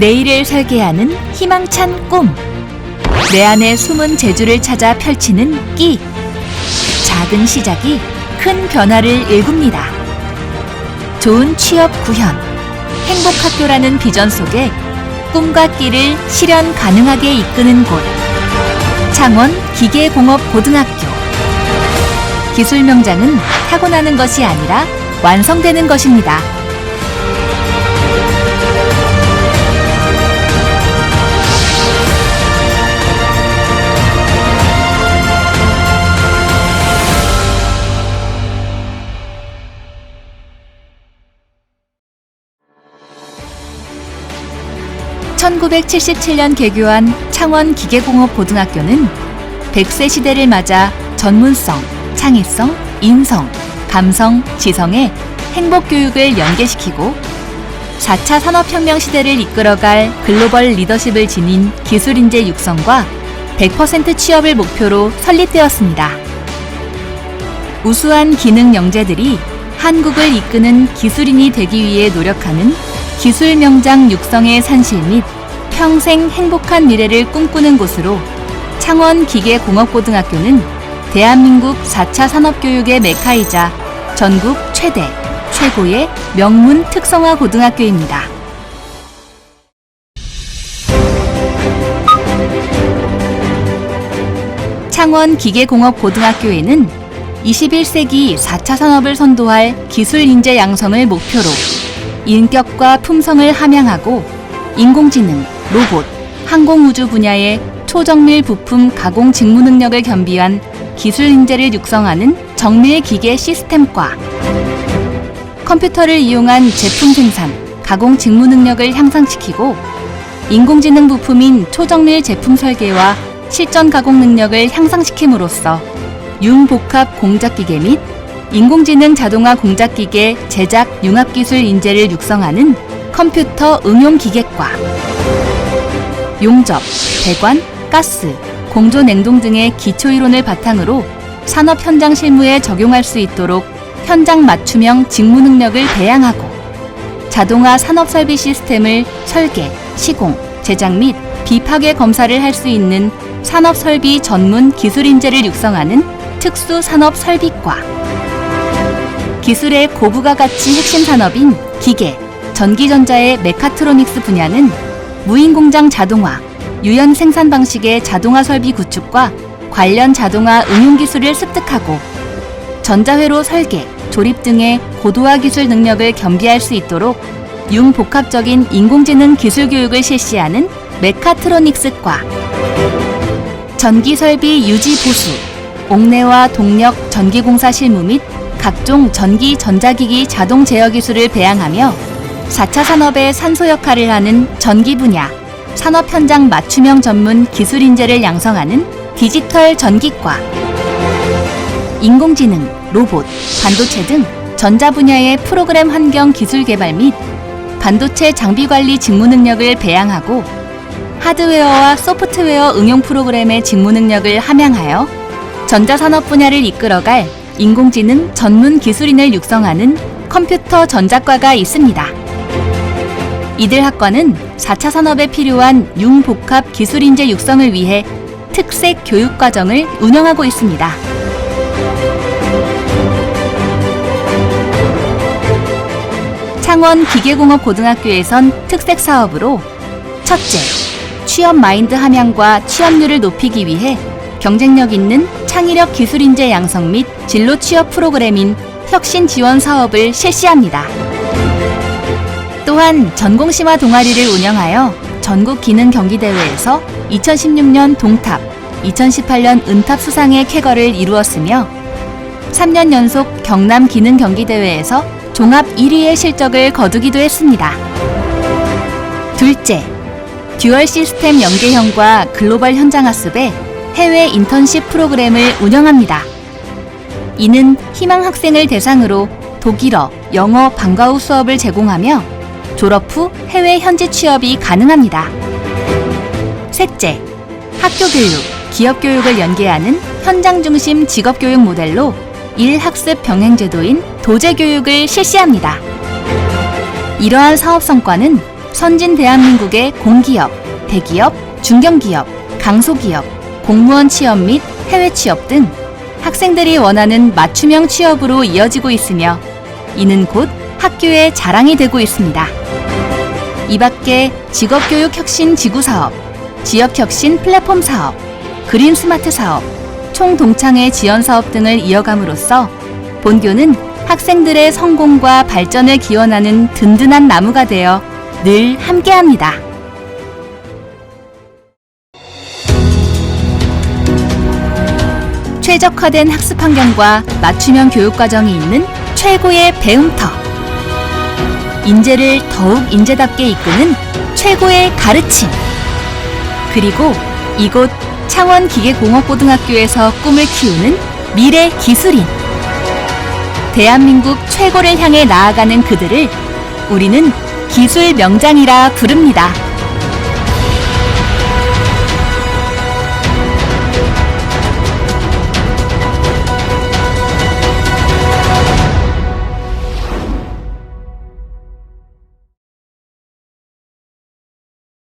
내일을 설계하는 희망찬 꿈. 내 안의 숨은 재주를 찾아 펼치는 끼. 작은 시작이 큰 변화를 일굽니다. 좋은 취업 구현. 행복학교라는 비전 속에 꿈과 끼를 실현 가능하게 이끄는 곳. 창원 기계공업고등학교. 기술 명장은 타고나는 것이 아니라 완성되는 것입니다. (1977년) 개교한 창원 기계공업고등학교는 100세 시대를 맞아 전문성, 창의성, 인성, 감성, 지성의 행복 교육을 연계시키고 4차 산업혁명 시대를 이끌어갈 글로벌 리더십을 지닌 기술 인재 육성과 100% 취업을 목표로 설립되었습니다. 우수한 기능 영재들이 한국을 이끄는 기술인이 되기 위해 노력하는 기술 명장 육성의 산실 및 평생 행복한 미래를 꿈꾸는 곳으로 창원 기계공업고등학교는 대한민국 4차 산업교육의 메카이자 전국 최대, 최고의 명문 특성화 고등학교입니다. 창원 기계공업고등학교에는 21세기 4차 산업을 선도할 기술 인재 양성을 목표로 인격과 품성을 함양하고 인공지능, 로봇, 항공우주 분야의 초정밀 부품 가공 직무 능력을 겸비한 기술 인재를 육성하는 정밀 기계 시스템과 컴퓨터를 이용한 제품 생산, 가공 직무 능력을 향상시키고 인공지능 부품인 초정밀 제품 설계와 실전 가공 능력을 향상시킴으로써 융복합 공작기계 및 인공지능 자동화 공작기계 제작 융합기술 인재를 육성하는 컴퓨터 응용기계과 용접, 배관, 가스, 공조 냉동 등의 기초 이론을 바탕으로 산업 현장 실무에 적용할 수 있도록 현장 맞춤형 직무 능력을 배양하고 자동화 산업 설비 시스템을 설계, 시공, 제작 및 비파괴 검사를 할 수 있는 산업 설비 전문 기술 인재를 육성하는 특수 산업 설비과 기술의 고부가 가치 핵심 산업인 기계, 전기전자의 메카트로닉스 분야는 무인 공장 자동화, 유연 생산 방식의 자동화 설비 구축과 관련 자동화 응용 기술을 습득하고 전자회로 설계, 조립 등의 고도화 기술 능력을 겸비할 수 있도록 융복합적인 인공지능 기술 교육을 실시하는 메카트로닉스과 전기 설비 유지 보수, 옥내와 동력 전기공사 실무 및 각종 전기 전자기기 자동 제어 기술을 배양하며 4차 산업의 산소 역할을 하는 전기 분야, 산업 현장 맞춤형 전문 기술 인재를 양성하는 디지털 전기과, 인공지능, 로봇, 반도체 등 전자 분야의 프로그램 환경 기술 개발 및 반도체 장비 관리 직무 능력을 배양하고 하드웨어와 소프트웨어 응용 프로그램의 직무 능력을 함양하여 전자산업 분야를 이끌어갈 인공지능 전문 기술인을 육성하는 컴퓨터 전자과가 있습니다. 이들 학과는 4차 산업에 필요한 융복합 기술인재 육성을 위해 특색 교육 과정을 운영하고 있습니다. 창원 기계공업고등학교에선 특색 사업으로 첫째, 취업 마인드 함양과 취업률을 높이기 위해 경쟁력 있는 창의력 기술 인재 양성 및 진로 취업 프로그램인 혁신 지원 사업을 실시합니다. 또한 전공 심화 동아리를 운영하여 전국 기능 경기 대회에서 2016년 동탑, 2018년 은탑 수상의 쾌거를 이루었으며 3년 연속 경남 기능 경기 대회에서 종합 1위의 실적을 거두기도 했습니다. 둘째, 듀얼 시스템 연계형과 글로벌 현장 학습의 해외 인턴십 프로그램을 운영합니다. 이는 희망 학생을 대상으로 독일어, 영어 방과 후 수업을 제공하며 졸업 후 해외 현지 취업이 가능합니다. 셋째, 학교 교육, 기업 교육을 연계하는 현장 중심 직업 교육 모델로 일 학습 병행 제도인 도제 교육을 실시합니다. 이러한 사업 성과는 선진 대한민국의 공기업, 대기업, 중견기업, 강소기업, 공무원 취업 및 해외 취업 등 학생들이 원하는 맞춤형 취업으로 이어지고 있으며 이는 곧 학교의 자랑이 되고 있습니다. 이 밖에 직업교육 혁신 지구 사업, 지역 혁신 플랫폼 사업, 그린 스마트 사업, 총 동창회 지원 사업 등을 이어감으로써 본교는 학생들의 성공과 발전을 기원하는 든든한 나무가 되어 늘 함께합니다. 최적화된 학습 환경과 맞춤형 교육 과정이 있는 최고의 배움터. 인재를 더욱 인재답게 이끄는 최고의 가르침. 그리고 이곳 창원 기계공업고등학교에서 꿈을 키우는 미래 기술인. 대한민국 최고를 향해 나아가는 그들을 우리는 기술 명장이라 부릅니다.